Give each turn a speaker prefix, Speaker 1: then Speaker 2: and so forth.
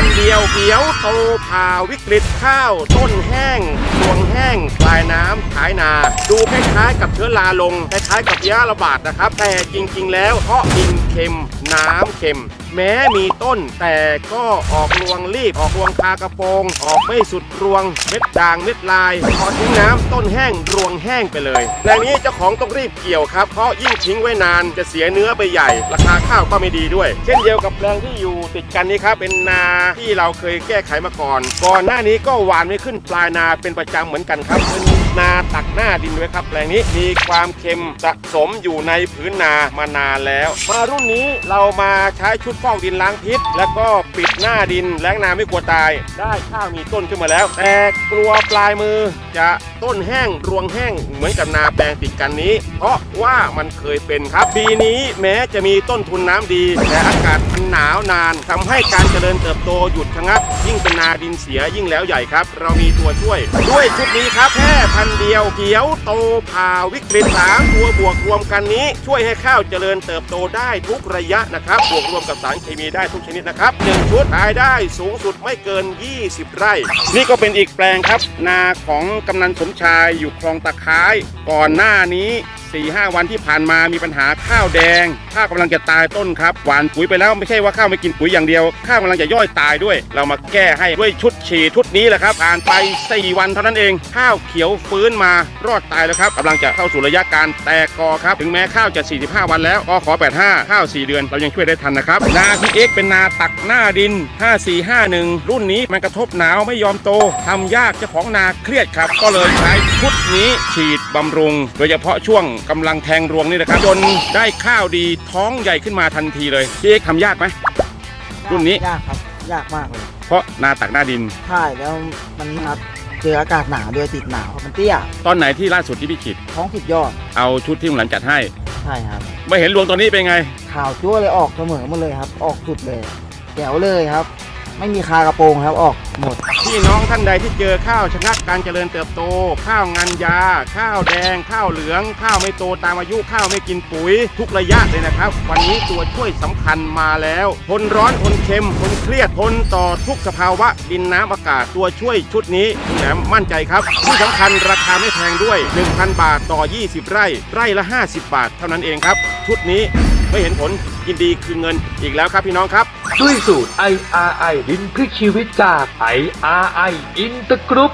Speaker 1: พันเดียวเขียวโตผ่าวิกฤตข้าว ต้นแห้งรวงแห้งปลายน้ำขายนา ดูคล้ายๆกับเชื้อราลงคล้ายๆกับยาระบาดนะครับ แต่จริงๆ แล้วเพราะดินเค็มน้ำเค็มแม้มีต้นแต่ก็ออกรวงรีบ ออกรวงคากระโปรงออกไม่สุดรวงเม็ดด่างเม็ดลาย พอทิ้งน้ำต้นแห้งรวงแห้งไปเลยแปลงนี้เจ้าของต้องรีบเกี่ยวครับ เพราะยิ่งทิ้งไว้นานจะเสียเนื้อไปใหญ่ ราคาข้าวก็ไม่ดีด้วย เช่นเดียวกับแปลงที่อยู่ติดกันนี้ครับเป็นนาที่เราเคยแก้ไขมาก่อน ก่อนหน้านี้ก็หวานไม่ขึ้นปลายนาเป็นประจำเหมือนกันครับเป็ นาตักหน้าดินด้วยครับแปลงนี้มีความเค็มสะสมอยู่ในพื้นนามานานแล้ว มารุ่นนี้เรามาใช้ชุดฟอกดินล้างพิษ แล้วก็ปิดหน้าดินแล้งนาไม่กลัวตาย ได้ข้าวมีต้นขึ้นมาแล้ว แต่กลัวปลายมือจะต้นแห้งรวงแห้งเหมือนกับนาแปลงติดกันนี้ เพราะว่ามันเคยเป็นครับปีนี้แม้จะมีต้นทุนน้ำดี แต่อากาศมันหนาว นานทำให้การเจริญเติบโตหยุดชะงัก ยิ่งเป็นนาดินเสียยิ่งแล้วใหญ่ครับ เรามีตัวช่วย ด้วยชุดนี้ครับแค่พันเดียวเขียวโตผ่าวิกฤตสามตัวบวกรวมกันนี้ ช่วยให้ข้าวเจริญเติบโตได้ทุกระยะนะครับ บวกรวมกับสารเคมีได้ทุกชนิดนะครับหนึ่งชุดขายได้สูงสุดไม่เกิน 20 ไร่ นี่ก็เป็นอีกแปลงครับ นาของกำนันสมชายอยู่คลองตะไคร้ก่อนหน้านี้ 4ีหวันที่ผ่านมามีปัญหาข้าวแดง ข้าวกำลังจะตายต้นครับหวานปุ๋ยไปแล้วไม่ใช่ว่าข้าวไม่กินปุ๋ยอย่างเดียว ข้าวกำลังจะย่อยตายด้วย เรามาแก้ให้ด้วยชุดฉีดชุดนี้แหละครับผ่านไป 4 วันเท่านั้นเอง ข้าวเขียวฟื้นมารอดตายแล้วครับกำลังจะเข้าสู่ระยะการแตกกอครับ ถึงแม้ข้าวจะ 45 วันแล้วก็ขอ 85 ข้าว 4 เดือน เรายังช่วยได้ทันนะครับนาพีเอ็กเป็นนาตักหน้าดิน 5451 รุ่นนี้มันกระทบหนาวไม่ยอมโตทำยากเจ้าของนาเครียดครับ ก็เลยใช้ชุดนี้ฉีดบำรุง โดยเฉพาะช่วงกำลังแทงรวงนี่นะครับจนได้ข้าวดีท้องใหญ่ขึ้นมาทันทีเลยพี่เอ็กทำยากไหม รุ่นนี้
Speaker 2: ยากครับ ยากมากเลย
Speaker 1: เพราะนาตักหน้าดิน
Speaker 2: ใช่แล้วมันมาเจออากาศหนาวด้วยติดหนาวมันเตี้ย
Speaker 1: ตอนไหนที่ล่าสุดที่พี่ฉีด
Speaker 2: ท้องสุดยอด
Speaker 1: เอาชุดที่ลุงหลันจัดให้
Speaker 2: ใช่ครับ
Speaker 1: ไม่เห็นรวงตอนนี้เป็นไง
Speaker 2: ข่าวจั่วเลยออกเสมอหมาเลยครับ ออกสุดเลยแจ๋วเลยครับ ไม่มีคากระโปรงครับออกหมด
Speaker 1: พี่น้องท่านใดที่เจอข้าวชะงักการเจริญเติบโต ข้าวงานยา ข้าวแดง ข้าวเหลือง ข้าวไม่โตตามอายุข้าวไม่กินปุ๋ย ทุกระยะเลยนะครับ วันนี้ตัวช่วยสำคัญมาแล้วทนร้อนทนเค็มทนเครียดทนต่อทุกสภาวะดินน้ำอากาศตัวช่วยชุดนี้คุณแหนมมั่นใจครับที่สำคัญราคาไม่แพงด้วย 1,000 บาทต่อ 20 ไร่ ไร่ละ 50 บาทเท่านั้นเองครับ ชุดนี้ ไม่เห็นผลยินดีคือเงินอีกแล้วครับพี่น้องครับ
Speaker 3: ด้วยสูตร IRI ดินพลิกชีวิตจาก IRI อินเตอร์กรุ๊ป